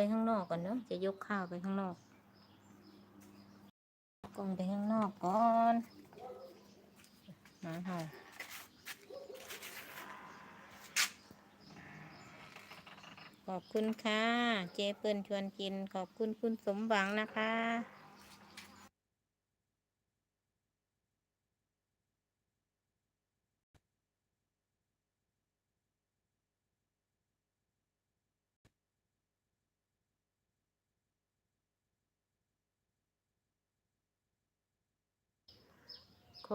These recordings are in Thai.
ไปข้างนอกก่อนเนาะจะยกข้าวไปข้างนอกกองไปข้างนอกก่อนหมาเห่าขอบคุณค่ะ เจเปิลชวนกิน ขอบคุณคุณสมหวังนะคะ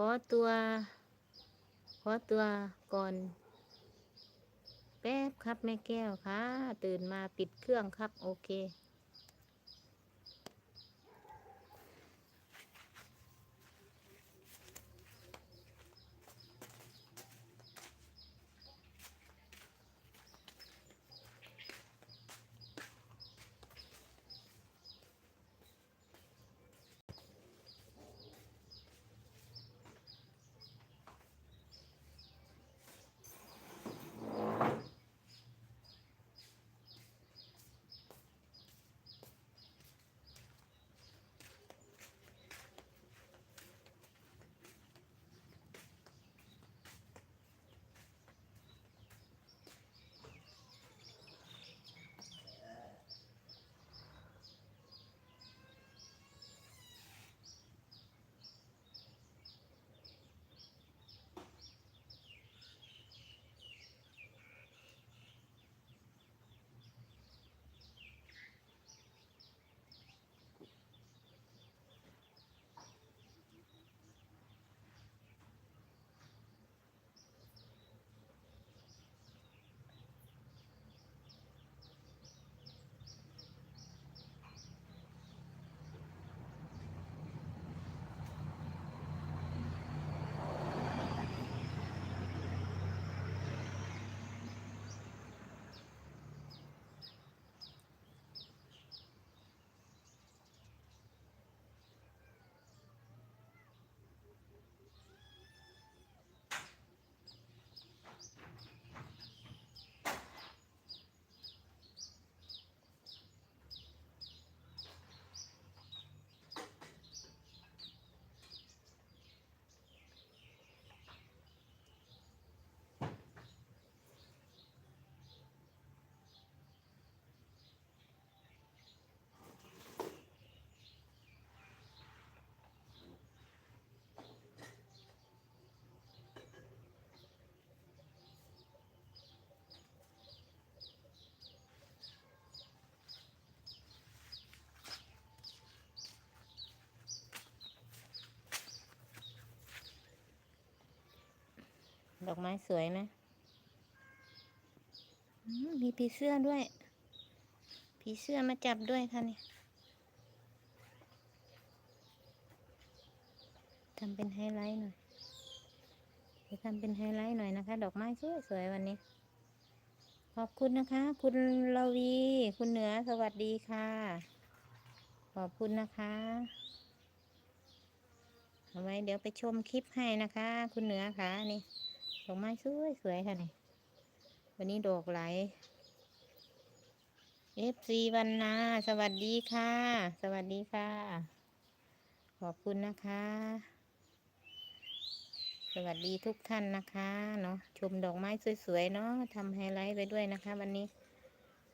อตัว ขอตัวก่อน แป๊บครับแม่แก้วค่ะ ตื่นมาปิดเครื่องครับ โอเค ดอกไม้สวยไหมมีผีเสื้อด้วย ผีเสื้อมาจับด้วยค่ะนี่ทำเป็นไฮไลท์หน่อยเดี๋ยวทำเป็นไฮไลท์หน่อยนะคะ ดอกไม้สวยสวยๆวันนี้ ขอบคุณนะคะ คุณลวี คุณเหนือสวัสดีค่ะ ขอบคุณนะคะเอาไว้เดี๋ยวไปชมคลิปให้นะคะ คุณเหนือค่ะนี่ ดอกไม้สวยสวยๆค่ะนี่วันนี้ดอกไหลเอฟซีวันนา สวัสดีค่ะ สวัสดีค่ะ ขอบคุณนะคะ สวัสดีทุกท่านนะคะเนาะชมดอกไม้สวยๆเนาะทำไฮไลท์ไปด้วยนะคะ วันนี้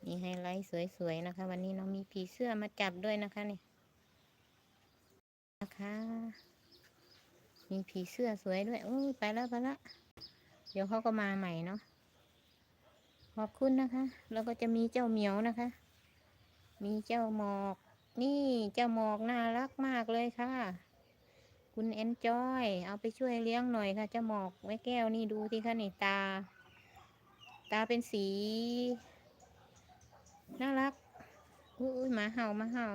มีไฮไลท์สวยๆนะคะ วันนี้เนาะมีผีเสื้อมาจับด้วยนะคะนี่นะคะ มีผีเสื้อสวยด้วยโอ้ยไปแล้วไปแล้ว เดี๋ยวเขาก็มาใหม่เนาะขอบคุณนะคะ แล้วก็จะมีเจ้าเหมียวนะคะ มีเจ้าหมอก นี่เจ้าหมอกน่ารักมากเลยค่ะ คุณเอนจอย เอาไปช่วยเลี้ยงหน่อยค่ะ เจ้าหมอกไว้แก้วนี่ดูที่ค่ะนี่ตา ตาเป็นสี น่ารักอุ้ยหมาเห่าหมาเห่า